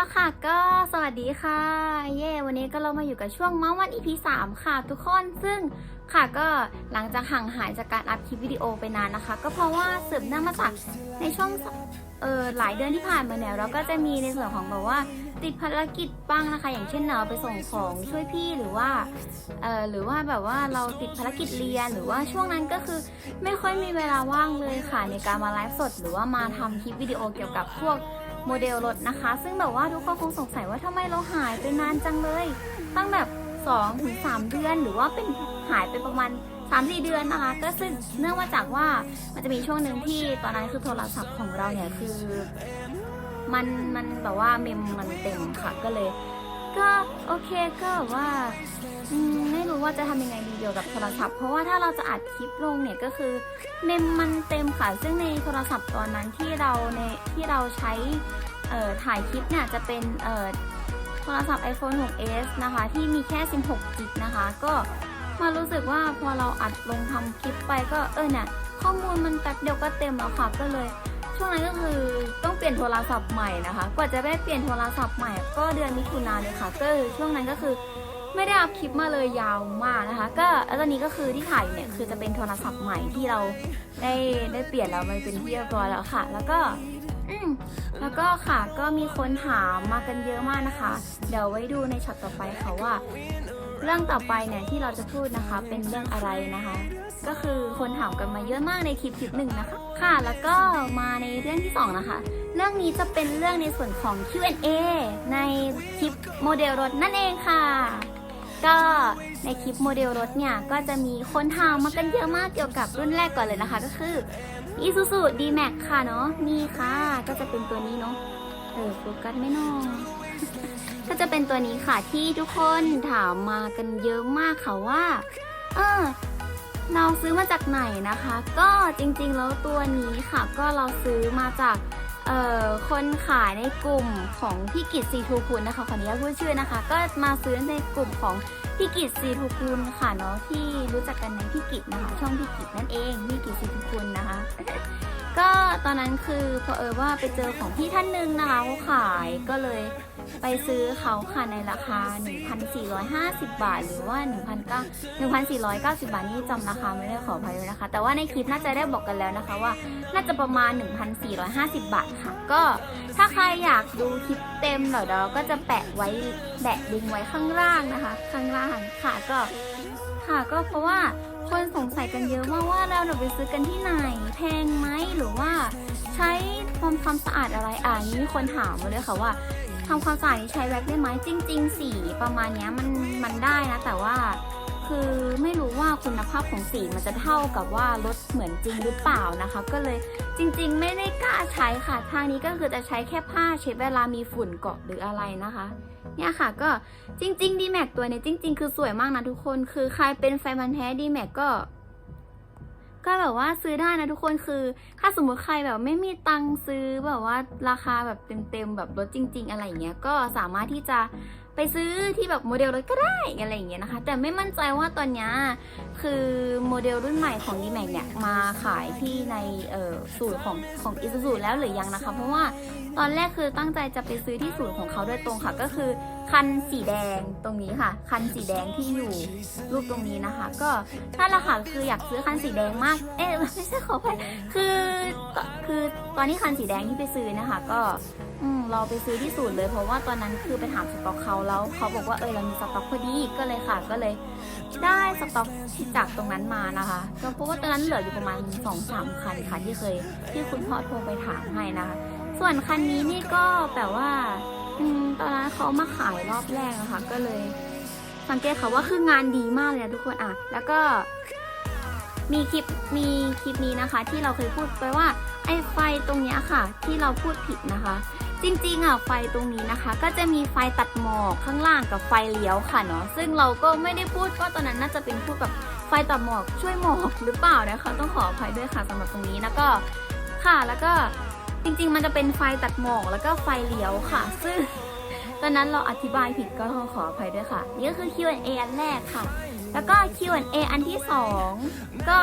ละค่ะก็สวัสดีค่ะ เย่วันนี้ก็เรามาอยู่กับช่วงเมาส์วัน EP 3ค่ะ ทุกคนซึ่งค่ะก็หลังจากห่างหายจากการอัพคลิปวิดีโอไปนานนะคะ ก็เพราะว่าสืบเนื่องมาจากในช่วงเออหลายเดือนที่ผ่านมาเนี่ยเราก็จะมีในส่วนของแบบว่าติดภารกิจบ้างนะคะ อย่างเช่นเราไปส่งของช่วยพี่หรือว่าเออหรือว่าแบบว่าเราติดภารกิจเรียนหรือว่าช่วงนั้นก็คือไม่ค่อยมีเวลาว่างเลยค่ะในการมาไลฟ์สด หรือว่ามาทำคลิปวิดีโอเกี่ยวกับพวก โมเดลรถนะคะ ซึ่งแบบว่าทุกคนคงสงสัยว่าทำไมเราหายไปนานจังเลย ตั้งแบบ2ถึง3เดือนหรือว่าเป็นหายไปประมาณ3-4 เดือนนะคะ ก็ซึ่งเนื่องมาจากว่ามันจะมีช่วงหนึ่งที่ตอนนั้นคือโทรศัพท์ของเราเนี่ยคือ มันมันแบบว่าเมมมันเต็มค่ะก็เลย ก็โอเคก็ว่าไม่รู้ว่าจะทำยังไงดีเกี่ยวกับโทรศัพท์ เพราะว่าถ้าเราจะอัดคลิปลงเนี่ยก็คือเมมมันเต็มค่ะซึ่งในโทรศัพท์ตอนนั้นที่เราในที่เราใช้ถ่ายคลิปเนี่ยจะเป็นโทรศัพท์ iPhone 6s นะคะ ที่มีแค่ 16กิกนะคะ ก็มารู้สึกว่าพอเราอัดลงทำคลิปไปก็เออเนี่ยข้อมูลมันแป๊บเดียวก็เต็มแล้วค่ะก็เลย ช่วงนั้นก็คือต้องเปลี่ยนโทรศัพท์ใหม่นะคะ กว่าจะได้เปลี่ยนโทรศัพท์ใหม่ ก็เดือนมิถุนายนเลยค่ะ ก็คือช่วงนั้นก็คือไม่ได้อัพคลิปมาเลยยาวมากนะคะ ก็แล้วตอนนี้ก็คือที่ถ่ายเนี่ยคือจะเป็นโทรศัพท์ใหม่ที่เราได้ได้เปลี่ยนแล้วมันเป็นที่เรียบร้อยแล้วค่ะ แล้วก็แล้วก็ค่ะก็มีคนถามมากันเยอะมากนะคะ เดี๋ยวไว้ดูในช็อตต่อไปค่ะว่า เรื่องต่อไปเนี่ยที่เราจะพูดนะคะเป็นเรื่องอะไรนะคะ ก็คือคนถามกันมาเยอะมากในคลิปคลิปหนึ่งนะคะ ค่ะ แล้วก็มาในเรื่องที่สองนะคะ เรื่องนี้จะเป็นเรื่องในส่วนของ Q&A ในคลิปโมเดลรถนั่นเองค่ะ ก็ในคลิปโมเดลรถเนี่ยก็จะมีคนถามมากันเยอะมากเกี่ยวกับรุ่นแรกก่อนเลยนะคะ ก็คือ Isuzu D-Max ค่ะเนาะนี่ค่ะ ก็จะเป็นตัวนี้เนาะเออโฟกัสไม่นอง ก็จะเป็นตัวนี้ค่ะที่ทุกคนถามมากันเยอะมากค่ะว่า เออเราซื้อมาจากไหนนะคะ ก็จริงๆแล้วตัวนี้ค่ะ ก็เราซื้อมาจากเอ่อคนขายในกลุ่มของพี่กิตซีทูคุณนะคะขออนุญาตพูดชื่อนะคะ ก็มาซื้อในกลุ่มของพี่กิตซีทูคุณค่ะเนาะที่รู้จักกันในพี่กิตนะคะ ช่องพี่กิตนั่นเองพี่กิตซีทูคุณนะคะ ก็ตอนนั้นคือพอเออว่าไปเจอของพี่ท่านหนึ่งนะคะเขาขายก็เลยไปซื้อเขาค่ะในราคา 1,450 บาท หรือว่า 1,490 บาทนี่จำราคาไม่ได้ขออภัยด้วยนะคะ แต่ว่าในคลิปน่าจะได้บอกกันแล้วนะคะว่า น่าจะประมาณ 1,450 บาทค่ะ ก็ถ้าใครอยากดูคลิปเต็มเดี๋ยวเราก็จะแปะไว้แปะลิงก์ไว้ข้างล่างนะคะ ข้างล่างค่ะก็ค่ะก็เพราะว่า คนสงสัยกันเยอะมากว่าเราเนี่ยไปซื้อกันที่ไหน แพงไหมหรือว่าใช้ความความสะอาดอะไรอ่านี้มีคนถามมาเลยค่ะว่าทำความสะอาดนี้ใช้แว็กได้ไหมจริง ๆ สีประมาณนี้มันมันได้นะแต่ว่า คือไม่รู้ว่าคุณภาพของสีมันจะเท่ากับว่ารถเหมือนจริงหรือเปล่านะคะ ก็เลยจริงๆ ไม่ได้กล้าใช้ค่ะ ทางนี้ก็คือจะใช้แค่ผ้าเช็ดเวลามีฝุ่นเกาะหรืออะไรนะคะ เนี่ยค่ะก็จริงๆ d m a x ตัวนี้จริง ๆ คือสวยมากนะทุกคน คือใครเป็นแฟนันแท้ d m a x ก็ก็แบบว่าซื้อได้นะทุกคนคือ ถ้าสมมติใครแบบไม่มีตังซื้อแบบว่าราคาแบบเต็มๆแบบรถจริง ๆ อะไรอย่างเงี้ยก็สามารถที่จะ ไปซื้อที่แบบโมเดลรถก็ได้อะไรอย่างเงี้ยนะคะ แต่ไม่มั่นใจว่าตอนนี้คือโมเดลรุ่นใหม่ของ d m a x เนี่ยมาขายที่ในสูตรของของอิซูซูแล้วหรือยังนะคะ เพราะว่าตอนแรกคือตั้งใจจะไปซื้อที่สูตรของเขาโดยตรงค่ะก็คือ คันสีแดงตรงนี้ค่ะ คันสีแดงที่อยู่รูปตรงนี้นะคะ ก็ถ้าราคาคืออยากซื้อคันสีแดงมาก เอ๊ะไม่ใช่ขอไปคือคือตอนนี้คันสีแดงที่ไปซื้อนะคะ ก็อืมเราไปซื้อที่ศูนย์เลยเพราะว่าตอนนั้นคือไปถามสต็อกเขาแล้วเขาบอกว่าเออเรามีสต็อกพอดีก็เลยค่ะ ก็เลยได้สต็อกที่จากตรงนั้นมานะคะก็เพราะว่าตอนนั้นเหลืออยู่ประมาณ2องสามคันค่ะที่เคย ที่คุณพ่อโทรไปถามให้นะคะ ส่วนคันนี้นี่ก็แบบว่า อืมตอนนั้นเขามาขายรอบแรกอะค่ะก็เลย สังเกตค่ะว่าคืองานดีมากเลยนะทุกคนอะแล้วก็ มีคลิปมีคลิปนี้นะคะ ที่เราเคยพูดไปว่าไอ้ไฟตรงเนี้ยค่ะ ที่เราพูดผิดนะคะ จริงๆอะไฟตรงนี้นะคะ ก็จะมีไฟตัดหมอกข้างล่างกับไฟเลี้ยวค่ะเนาะซึ่งเราก็ไม่ได้พูดว่าตอนนั้นน่าจะเป็นพูดแบบไฟตัดหมอกช่วยหมอกหรือเปล่านะคะ ต้องขออภัยด้วยค่ะสำหรับตรงนี้แล้วก็ค่ะแล้วก็ จริงๆ มันจะเป็นไฟตัดหมอกแล้วก็ไฟเลี้ยวค่ะ ซึ่งตอนนั้นเราอธิบายผิดก็ต้องขออภัยด้วยค่ะ นี่ก็คือ Q&A อันแรกค่ะ แล้วก็ Q&A อันที่ 2 ก็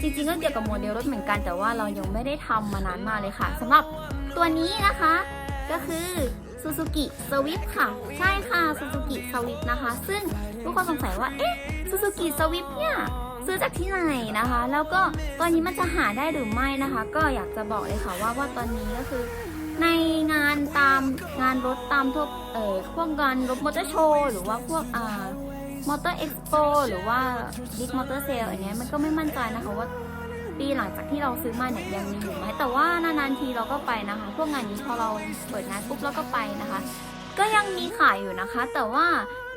จริงๆ ก็เกี่ยวกับโมเดลรถเหมือนกัน แต่ว่าเรายังไม่ได้ทำมานานมากเลยค่ะสำหรับตัวนี้นะคะ ก็คือ Suzuki Swift ค่ะ ใช่ค่ะ Suzuki Swift นะคะ ซึ่งทุกคนสงสัยว่า เอ๊ะ Suzuki Swift เนี่ย ซื้อจากที่ไหนนะคะ แล้วก็ตอนนี้มันจะหาได้หรือไม่นะคะ ก็อยากจะบอกเลยค่ะว่าว่าตอนนี้ก็คือ ในงานตามงานรถตามทั่วเอ่อพวกงานรถมอเตอร์โชว์หรือว่าพวกอ่ามอเตอร์เอ็กซ์โปหรือว่าบิ๊กมอเตอร์เซลอันเนี้ยมันก็ไม่มั่นใจนะคะว่าปีหลังจากที่เราซื้อมาเนี่ยยังมีอยู่ไหมแต่ว่านานๆทีเราก็ไปนะคะ พวกงานนี้พอเราเปิดงานปุ๊บเราก็ไปนะคะ ก็ยังมีขายอยู่นะคะ แต่ว่า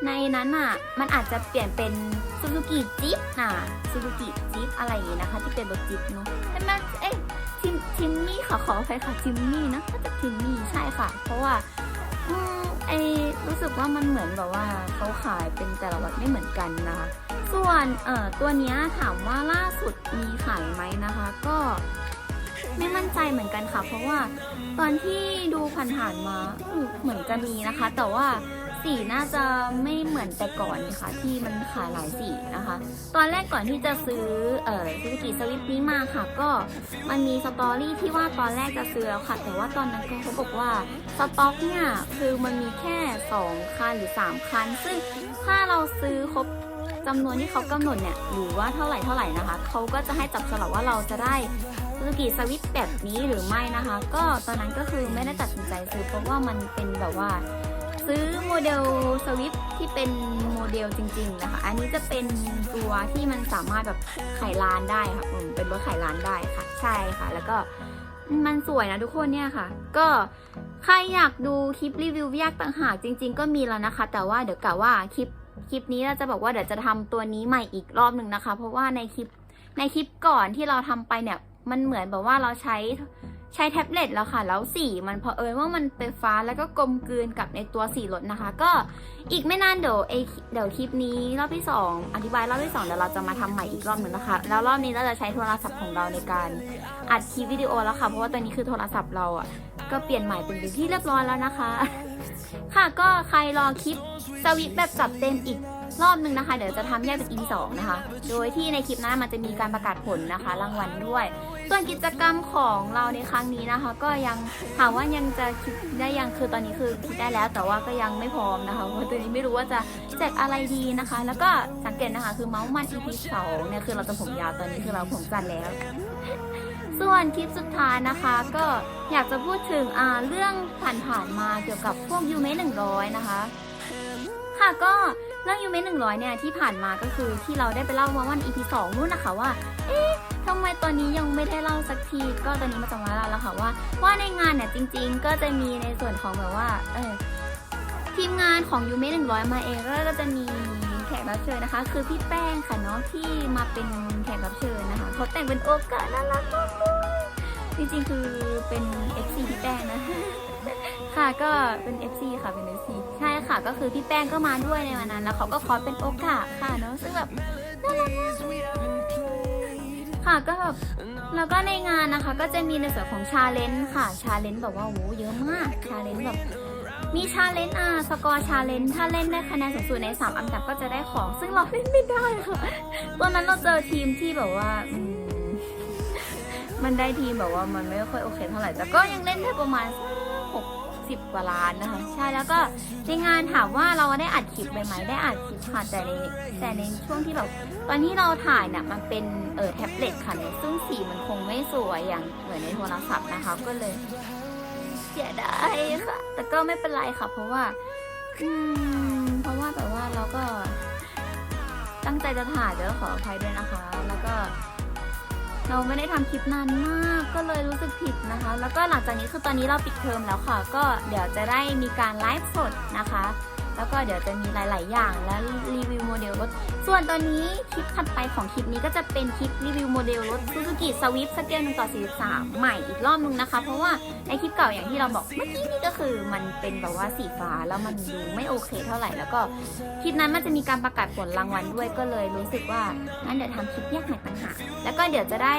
ในนั้นอะ มันอาจจะเปลี่ยนเป็นซูซูกิจิ๊บน่ะซูซูกิจิ๊บอะไรอย่างงี้นะคะ ที่เป็นรถจิ๊บเนาะใช่ไหมเอ๊ะทิมทิมมี่ค่ะขออภัยค่ะทิมมี่นะน่าจะทิมมี่ใช่ค่ะ เพราะว่าอืมไอรู้สึกว่ามันเหมือนแบบว่าเขาขายเป็นแต่ละวันไม่เหมือนกันนะคะ ส่วนเอ่อตัวเนี้ยถามว่าล่าสุดมีขายไหมนะคะ ก็ไม่มั่นใจเหมือนกันค่ะ เพราะว่าตอนที่ดูผ่านๆมาเหมือนจะมีนะคะ แต่ว่า สีน่าจะไม่เหมือนแต่ก่อนนี่ค่ะที่มันขายหลายสีนะคะ ตอนแรกก่อนที่จะซื้อเอ่อซูซูกิสวิฟนี้มาค่ะ ก็มันมีสตอรี่ที่ว่าตอนแรกจะซื้อแล้วค่ะ แต่ว่าตอนนั้นเขาบอกว่าสต็อกเนี่ยคือมันมีแค่ 2 คันหรือ 3 คัน ซึ่งถ้าเราซื้อครบจำนวนที่เขากำหนดเนี่ยหรือว่าเท่าไหร่เท่าไหร่นะคะเขาก็จะให้จับสลับว่าเราจะได้ซูซูกิสวิตแบบนี้หรือไม่นะคะ ก็ตอนนั้นก็คือไม่ได้ตัดสินใจซื้อเพราะว่ามันเป็นแบบว่า ซื้อโมเดลสวิตที่เป็นโมเดลจริงๆนะคะ อันนี้จะเป็นตัวที่มันสามารถแบบไขลานได้ค่ะอืมเป็นรถไขลานได้ค่ะ ใช่ค่ะ แล้วก็มันสวยนะทุกคนเนี่ยค่ะ ก็ใครอยากดูคลิปรีวิวแยกต่างหากจริง ๆ ก็มีแล้วนะคะ แต่ว่าเดี๋ยวกะว่าคลิปคลิปนี้เราจะบอกว่าเดี๋ยวจะทำตัวนี้ใหม่อีกรอบหนึ่งนะคะ เพราะว่าในคลิปในคลิปก่อนที่เราทำไปเนี่ยมันเหมือนแบบว่าเราใช้ ใช้แท็บเล็ตแล้วค่ะ แล้วสีมันพอเอิญว่ามันเป็นฟ้าแล้วก็กลมกลืนกับในตัวสีรถนะคะ ก็อีกไม่นานเดี๋ยวไอเดี๋ยวคลิปนี้รอบที่สองอธิบายรอบที่สองเดี๋ยวเราจะมาทำใหม่อีกรอบหนึ่งนะคะ แล้วรอบนี้เราจะใช้โทรศัพท์ของเราในการอัดคลิปวิดีโอแล้วค่ะ เพราะว่าตอนนี้คือโทรศัพท์เราอะก็เปลี่ยนใหม่เป็นที่เรียบร้อยแล้วนะคะ ค่ะก็ใครรอคลิปสวิตแบบจัดเต็มอีกรอบหนึ่งนะคะ เดี๋ยวจะทำแยกเป็น EP 2นะคะ โดยที่ในคลิปหน้ามันจะมีการประกาศผลนะคะ รางวัลด้วย ส่วนกิจกรรมของเราในครั้งนี้นะคะ ก็ยังถามว่ายังจะคิดได้ยังคือตอนนี้คือคิดได้แล้ว แต่ว่าก็ยังไม่พร้อมนะคะเพราะตอนนี้ไม่รู้ว่าจะแจกอะไรดีนะคะ แล้วก็สังเกตนะคะ คือเมาส์มัน EP 2เนี่ยคือเราจะผมยาวตอนนี้คือเราผมสั้นแล้ว ส่วนคลิปสุดท้ายนะคะ ก็อยากจะพูดถึงเรื่องผ่านๆมาเกี่ยวกับพวกยูเมหนึ่งร้อยนะคะ ค่ะก็เรื่องยูเมหนึ่งร้อยเนี่ยที่ผ่านมาก็คือที่เราได้ไปเล่ามาวัน EP สองนู่นนะคะว่า เอ๊ะ ทำไมตอนนี้ยังไม่ได้เล่าสักที ก็ตอนนี้มาจะมาเล่าแล้วค่ะว่า ว่าในงานเนี่ยจริง ๆ ก็จะมีในส่วนของแบบว่าเออทีมงานของยูเมหนึ่งร้อยมาเองแล้วก็จะมีแขกรับเชิญนะคะ คือพี่แป้งค่ะเนาะที่มาเป็นแขกรับเชิญนะคะเขาแต่งเป็นโอกาสน่ารักมากเลยจริงๆคือเป็น FC พี่แป้งนะค่ะก็เป็น FC ค่ะเป็น FC ใช่ค่ะก็คือพี่แป้งก็มาด้วยในวันนั้น แล้วเขาก็คอสเป็นโอกาสค่ะเนาะซึ่งแบบน่ารักมาก ค่ะก็แบบแล้วก็ในงานนะคะ ก็จะมีในส่วนของชาเลนจ์ค่ะชาเลนจ์แบบว่าโหเยอะมากชาเลนจ์แบบมีชาเลนจ์อะสกอร์ชาเลนจ์ถ้าเล่นได้คะแนนสูงสุดใน 3 อันดับก็จะได้ของ ซึ่งเราเล่นไม่ได้ค่ะตอนนั้นเราเจอทีมที่แบบว่ามันได้ทีมแบบว่ามันไม่ค่อยโอเคเท่าไหร่แต่ก็ยังเล่นได้ประมาณ หกสิบกว่าล้านนะคะ ใช่แล้วก็ในงานถามว่าเราได้อัดคลิปไปไหมได้อัดคลิปค่ะแต่ในแต่ในช่วงที่แบบตอนที่เราถ่ายเนี่ยมันเป็นเออแท็บเล็ตค่ะเนี่ยซึ่งสีมันคงไม่สวยอย่างเหมือนในโทรศัพท์นะคะก็เลยเสียดายค่ะ แต่ก็ไม่เป็นไรค่ะ เพราะว่าอืมเพราะว่าแบบว่าเราก็ตั้งใจจะถ่ายเดี๋ยวขออภัยด้วยนะคะ แล้วก็ เราไม่ได้ทำคลิปนานมากก็เลยรู้สึกผิดนะคะ แล้วก็หลังจากนี้คือตอนนี้เราปิดเทอมแล้วค่ะ ก็เดี๋ยวจะได้มีการไลฟ์สดนะคะ แล้วก็เดี๋ยวจะมีหลาย ๆ อย่างและรีวิวโมเดลรถ ส่วนตอนนี้คลิปถัดไปของคลิปนี้ก็จะเป็นคลิปรีวิวโมเดลรถ Suzuki Swift สเกล1ต่อ43 ใหม่อีกรอบนึงนะคะ เพราะว่าในคลิปเก่าอย่างที่เราบอกเมื่อกี้นี่ก็คือมันเป็นแบบว่าสีฟ้าแล้วมันดูไม่โอเคเท่าไหร่แล้วก็คลิปนั้นมันจะมีการประกาศผลรางวัลด้วยก็เลยรู้สึกว่างั้นเดี๋ยวทำคลิปแยกหม่ต่างหากแล้วก็เดี๋ยวจะได้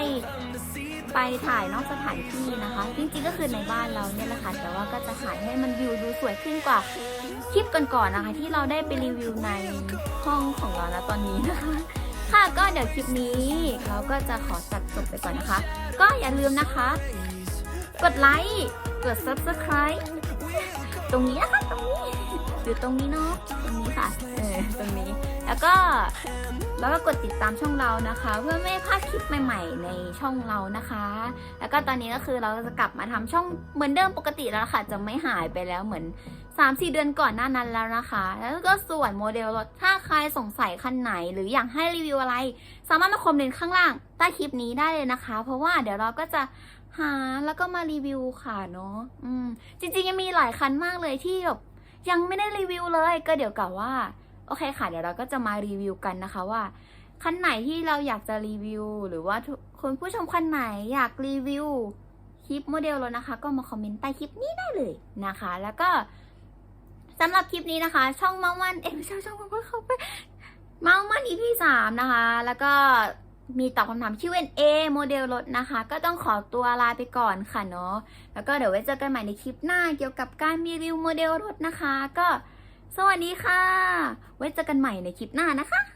ไปถ่ายนอกสถานที่นะคะ จริงๆก็คือในบ้านเราเนี่ยแหละค่ะแต่ว่าก็จะถ่ายให้มันวิวดูสวยขึ้นกว่าคลิปก่อนๆนะคะ ที่เราได้ไปรีวิวในห้องของเรานะตอนนี้นะคะค่ะก็เดี๋ยวคลิปนี้เราก็จะขอตัดจบไปก่อนนะคะ ก็อย่าลืมนะคะ กดไลค์กด subscribe ตรงนี้นะคะตรงนี้อยู่ตรงนี้เนาะ นี้ค่ะ เออ ตรงนี้ แล้วก็ แล้วก็กดติดตามช่องเรานะคะ เพื่อไม่พลาดคลิปใหม่ ๆ ในช่องเรานะคะ แล้วก็ตอนนี้ก็คือเราจะกลับมาทำช่องเหมือนเดิมปกติแล้วค่ะ จะไม่หายไปแล้วเหมือน3-4เดือนก่อนหน้านั้นแล้วนะคะ แล้วก็ส่วนโมเดลรถ ถ้าใครสงสัยคันไหน หรืออยากให้รีวิวอะไร สามารถมาคอมเมนต์ข้างล่างใต้คลิปนี้ได้เลยนะคะ เพราะว่าเดี๋ยวเราก็จะหาแล้วก็มารีวิวค่ะเนาะ อืม จริงๆยังมีหลายคันมากเลยที่แบบ ยังไม่ได้รีวิวเลย ก็เดี๋ยวกล่าวว่า โอเคค่ะ เดี๋ยวเราก็จะมารีวิวกันนะคะว่าคันไหนที่เราอยากจะรีวิว หรือว่าคุณผู้ชมคันไหนอยากรีวิวคลิปโมเดลรถนะคะ ก็มาคอมเมนต์ใต้คลิปนี้ได้เลยนะคะ แล้วก็สำหรับคลิปนี้นะคะ ช่องเมามันเอ้ยไม่ใช่ช่องเมามันเข้าไปเมามัน EP สามนะคะ แล้วก็ มีตอบคำถาม Q&A โมเดลรถนะคะ ก็ต้องขอตัวลาไปก่อนค่ะเนาะแล้วก็เดี๋ยวไว้เจอกันใหม่ในคลิปหน้าเกี่ยวกับการรีวิวโมเดลรถนะคะ ก็สวัสดีค่ะ ไว้เจอกันใหม่ในคลิปหน้านะคะ